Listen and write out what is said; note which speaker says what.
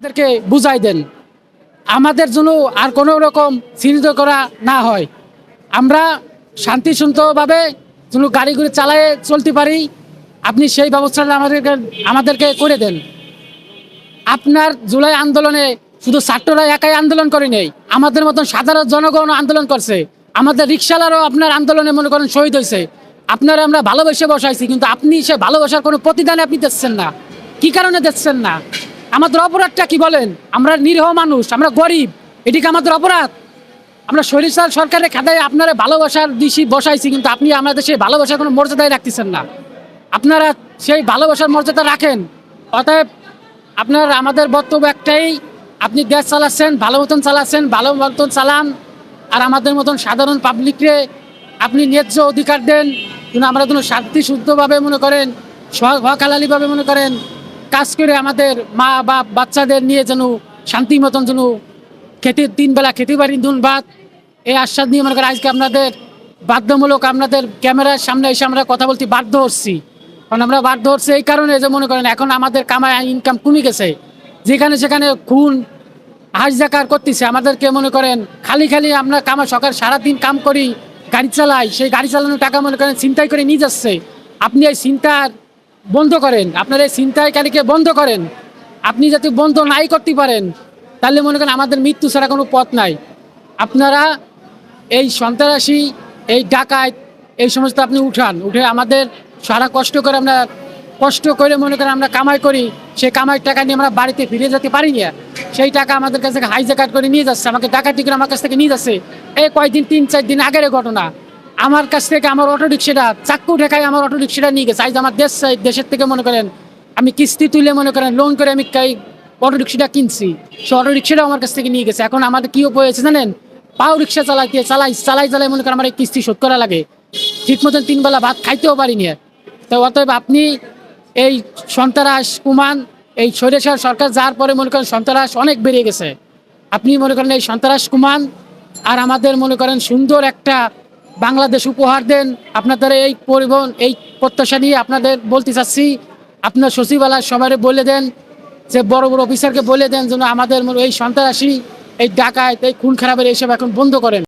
Speaker 1: আমাদেরকে বুঝাই দেন। আমাদের জন্য আর কোনো রকম চিহ্নিত করা না হয়। আমরা শান্তিসুন্দরভাবে যেন গাড়িগুলি চালায়ে চলতে পারি, আপনি সেই ব্যবস্থাটা আমাদেরকে আমাদেরকে করে দেন। আপনার জুলাই আন্দোলনে শুধু ছাত্ররা একাই আন্দোলন করে নেই, আমাদের মতন সাধারণ জনগণ আন্দোলন করছে। আমাদের রিক্সালারও আপনার আন্দোলনে মনে করেন শহীদ হয়েছে। আপনারা আমরা ভালোবেসে বসাইছি, কিন্তু আপনি সে ভালোবাসার কোনো প্রতিদান আপনি দিচ্ছেন না। কি কারণে দিচ্ছেন না? আমাদের অপরাধটা কি বলেন? আমরা নিরীহ মানুষ, আমরা গরিব, এটি কি আমাদের অপরাধ? আমরা সরিষার সরকারের খাতায় আপনারা ভালোবাসার দিশি বসাইছি, কিন্তু আপনি আমাদের সেই ভালোবাসার কোনো মর্যাদায় রাখতেছেন না। আপনারা সেই ভালোবাসার মর্যাদা রাখেন। অতএব আপনার, আমাদের বক্তব্য একটাই, আপনি গ্যাস চালাচ্ছেন, ভালো মতন চালাচ্ছেন, ভালো মতন চালান, আর আমাদের মতন সাধারণ পাবলিকরে আপনি ন্যায্য অধিকার দেন। কিন্তু আমরা যেন শান্তি, শুদ্ধভাবে মনে করেন হকালালিভাবে মনে করেন কাজ করে আমাদের মা, বাপ, বাচ্চাদের নিয়ে যেন শান্তি মতন যেন খেতে, তিন বেলা খেতে পারি, দুন ভাত। এই আশ্বাস নিয়ে মনে করেন আজকে আপনাদের বাধ্যমূলক আপনাদের ক্যামেরার সামনে এসে আমরা কথা বলতে বাধ্য হচ্ছি। কারণ আমরা বাধ্য হচ্ছি এই কারণে যে মনে করেন এখন আমাদের কামাই ইনকাম কমে গেছে। যেখানে সেখানে খুন হাজজাকার করতেছে। আমাদেরকে মনে করেন খালি খালি আমরা কামা সকাল সারাদিন কাম করি, গাড়ি চালাই। সেই গাড়ি চালানোর টাকা মনে করেন চিন্তাই করে নিয়ে যাচ্ছে। আপনি এই চিন্তার বন্ধ করেন। আপনার এই ছিনতাইকারীকে বন্ধ করেন। আপনি যাতে বন্ধ নাই করতে পারেন, তাহলে মনে করেন আমাদের মৃত্যু ছাড়া কোনো পথ নাই। আপনারা এই সন্ত্রাসী, এই ডাকায় এই সমস্ত আপনি উঠান। উঠে আমাদের সারা কষ্ট করে আমরা, কষ্ট করে মনে করেন আমরা কামাই করি। সেই কামাই টাকা নিয়ে আমরা বাড়িতে ফিরে যেতে পারি না। সেই টাকা আমাদের কাছ থেকে হাইজাকাট করে নিয়ে যাচ্ছে, আমাকে ডাকাতি করে আমার কাছ থেকে নিয়ে যাচ্ছে। এই কয়েকদিন তিন, চার দিন আগের ঘটনা। আমার কাছ থেকে আমার অটো রিক্সাটা চাক্কু ঠেকায় আমার অটো রিক্সাটা নিয়ে গেছে। আজ আমার দেশ দেশের থেকে মনে করেন, আমি কিস্তি তুলে মনে করেন লোন করে আমি কাই অটো রিক্সাটা কিনছি। সে অটো রিক্সাটাও আমার কাছ থেকে নিয়ে গেছে। এখন আমাদের কি উপায় হয়েছে জানেন? পাও রিক্সা চালাইতে চালাই চালাই চালাই মনে করেন আমার এই কিস্তি শোধ করা লাগে। ঠিক মতন তিনবেলা ভাত খাইতেও পারিনি তো অতএব আপনি এই সন্ত্রাস কুমান এই সৈরেশ্বর সরকার যার পরে মনে করেন সন্ত্রাস অনেক বেড়ে গেছে। আপনি মনে করেন এই সন্ত্রাস কুমান আর আমাদের মনে করেন সুন্দর একটা বাংলাদেশ উপহার দেন। আপনাদের এই পরিবহন, এই প্রত্যাশা নিয়ে আপনাদের বলতে চাচ্ছি, আপনার সচিবালয় সবাই বলে দেন, যে বড় বড় অফিসারকে বলে দেন যেন আমাদের এই সন্ত্রাসী, এই ডাকায় এই খুন খারাপের এইসব এখন বন্ধ করেন।